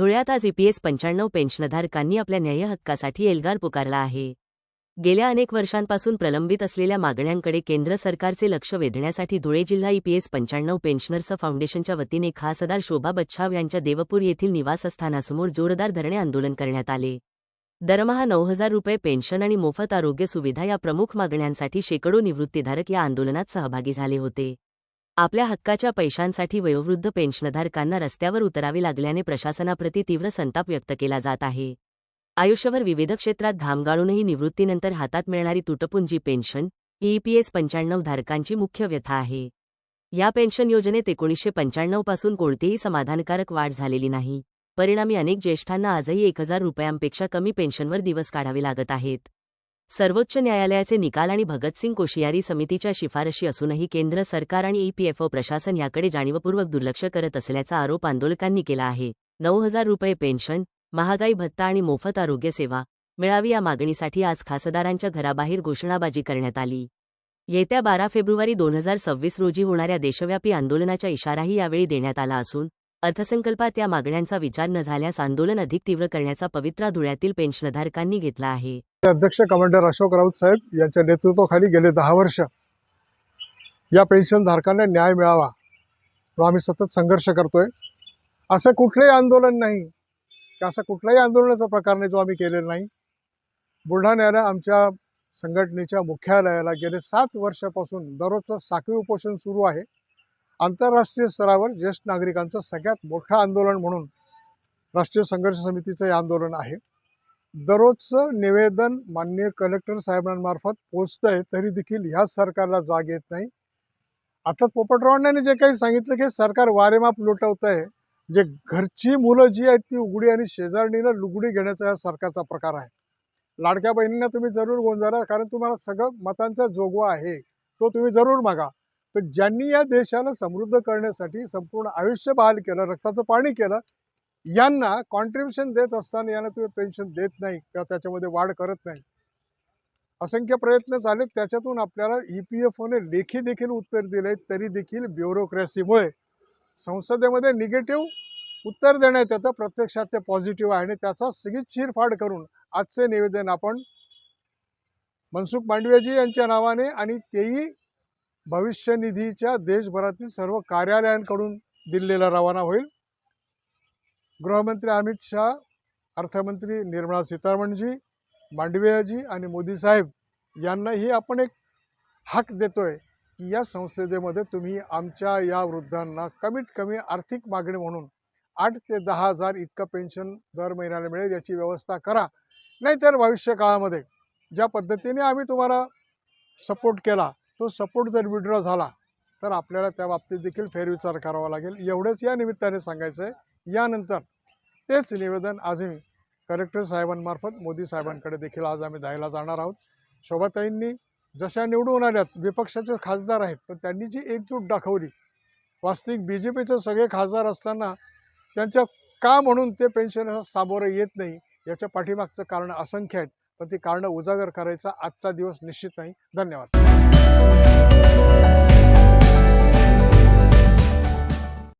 धुळ्यात आज ईपीएस पंच्याण्णव पेन्शनधारकांनी आपल्या न्याय हक्कासाठी एल्गार पुकारला आहे. गेल्या अनेक वर्षांपासून प्रलंबित असलेल्या मागण्यांकडे केंद्र सरकारचे लक्ष वेधण्यासाठी धुळे जिल्हा ईपीएस पंच्याण्णव पेन्शनर्स फाउंडेशनच्या वतीने खासदार शोभा बच्छाव यांच्या देवपूर येथील निवासस्थानासमोर जोरदार धरणे आंदोलन करण्यात आले. दरमहा नऊ हजार रुपये पेन्शन आणि मोफत आरोग्य सुविधा या प्रमुख मागण्यांसाठी शेकडो निवृत्तीधारक या आंदोलनात सहभागी झाले होते. आपल्या हक्काच्या पैशांसाठी वयोवृद्ध पेन्शनधारकांना रस्त्यावर उतरावे लागल्याने प्रशासनाप्रती तीव्र संताप व्यक्त केला जात आहे. आयुष्यभर विविध क्षेत्रात घाम गाळूनही निवृत्तीनंतर हातात मिळणारी तुटपुंजी पेन्शन ईपीएस पंच्याण्णव धारकांची मुख्य व्यथा आहे. या पेन्शन योजनेत एकोणीसशे पंच्याण्णवपासून कोणतीही समाधानकारक वाढ झालेली नाही. परिणामी अनेक ज्येष्ठांना आजही एक हजार रुपयांपेक्षा कमी पेन्शनवर दिवस काढावे लागत आहेत. सर्वोच्च न्यायालयाचे निकाल आणि भगतसिंग कोशियारी समितीच्या शिफारशी असूनही केंद्र सरकार आणि ईपीएफओ प्रशासन याकडे जाणीवपूर्वक दुर्लक्ष करत असल्याचा आरोप आंदोलकांनी केला आहे. नऊ हजार रुपये पेन्शन महागाई भत्ता आणि मोफत आरोग्य सेवा मिळावी या मागणीसाठी आज खासदारांच्या घराबाहेर घोषणाबाजी करण्यात आली. येत्या बारा फेब्रुवारी दोन हजार सव्वीस रोजी होणाऱ्या देशव्यापी आंदोलनाच्या इशाराही यावेळी देण्यात आला असून अर्थसंकल्पात या मागण्यांचा विचार न झाल्यास आंदोलन अधिक तीव्र करण्याचा पवित्रा धुळ्यातील पेन्शनधारकांनी घेतला आहे. अध्यक्ष कमांडर अशोक राऊत साहेब यांच्या नेतृत्वाखाली गेले दहा वर्ष या पेन्शन धारकांना न्याय मिळावा. व आम्ही सतत संघर्ष करतोय. असं कुठलंही आंदोलन नाही. असं कुठल्याही कुठलाही आंदोलनाचा प्रकार नाही जो आम्ही केलेला नाही. बुलढाण्याला आमच्या संघटनेच्या मुख्यालयाला गेले सात वर्षापासून दररोजचं साखळी उपोषण सुरू आहे. आंतरराष्ट्रीय स्तरावर ज्येष्ठ नागरिकांचं सगळ्यात मोठं आंदोलन म्हणून राष्ट्रीय संघर्ष समितीचं हे आंदोलन आहे. दररोजचं निवेदन माननीय कलेक्टर साहेबांमार्फत पोचतंय तरी देखील ह्या सरकारला जाग येत नाही. आता पोपटरावांनी जे काही सांगितलं की सरकार वारेमाप लुटवत आहे जे घरची मुलं जी आहेत ती उघडी आणि शेजारणीला लुगडी घेण्याचा हा सरकारचा प्रकार आहे. लाडक्या बहिणींना तुम्ही जरूर गोंजारा कारण तुम्हाला सगळं मतांचा जोगवा आहे तो तुम्ही जरूर मागा. तर ज्यांनी या देशाला समृद्ध करण्यासाठी संपूर्ण आयुष्य बहाल केलं रक्ताचं पाणी केलं यांना कॉन्ट्रीब्युशन देत असताना यांना तुम्ही पेन्शन देत नाही किंवा त्याच्यामध्ये वाढ करत नाही. असंख्य प्रयत्न झाले त्याच्यातून आपल्याला ई पी एफ ओने लेखी देखील उत्तर दिले तरी देखील ब्युरोक्रेसीमुळे संसदेमध्ये निगेटिव्ह उत्तर देण्यात येतं प्रत्यक्षात ते पॉझिटिव्ह आहे. आणि त्याचा सगळी चिरफाड करून आजचे निवेदन आपण मनसुख मांडवियाजी यांच्या नावाने आणि तेही भविष्य निधीच्या देशभरातील सर्व कार्यालयांकडून दिल्लीला रवाना होईल. गृहमंत्री अमित शहा अर्थमंत्री निर्मला सीतारामनजी मांडवियाजी आणि मोदी साहेब यांनाही आपण एक हक देतोय की या संसदेमध्ये तुम्ही आमच्या या वृद्धांना कमीत कमी आर्थिक मागणी म्हणून आठ ते दहा हजार इतकं पेन्शन दर महिन्याला मिळेल याची व्यवस्था करा. नाहीतर भविष्य काळामध्ये ज्या पद्धतीने आम्ही तुम्हाला सपोर्ट केला तो सपोर्ट जर विड्रॉ झाला तर आपल्याला त्या बाबतीत देखील फेरविचार करावा लागेल. एवढंच या निमित्ताने सांगायचं आहे यानंतर तेच निवेदन आज मी कलेक्टर साहेबांमार्फत मोदी साहेबांकडे देखील आज आम्ही द्यायला जाणार आहोत. शोभाताईंनी जशा निवडून आल्यात विपक्षाचे खासदार आहेत पण त्यांनी जी एकजूट दाखवली वास्तविक बी जे पीचे सगळे खासदार असताना त्यांच्या का म्हणून ते पेन्शन सामोरं येत नाही याच्या पाठीमागचं कारण असंख्य आहेत. पण ती कारणं उजागर करायचा आजचा दिवस निश्चित नाही. धन्यवाद.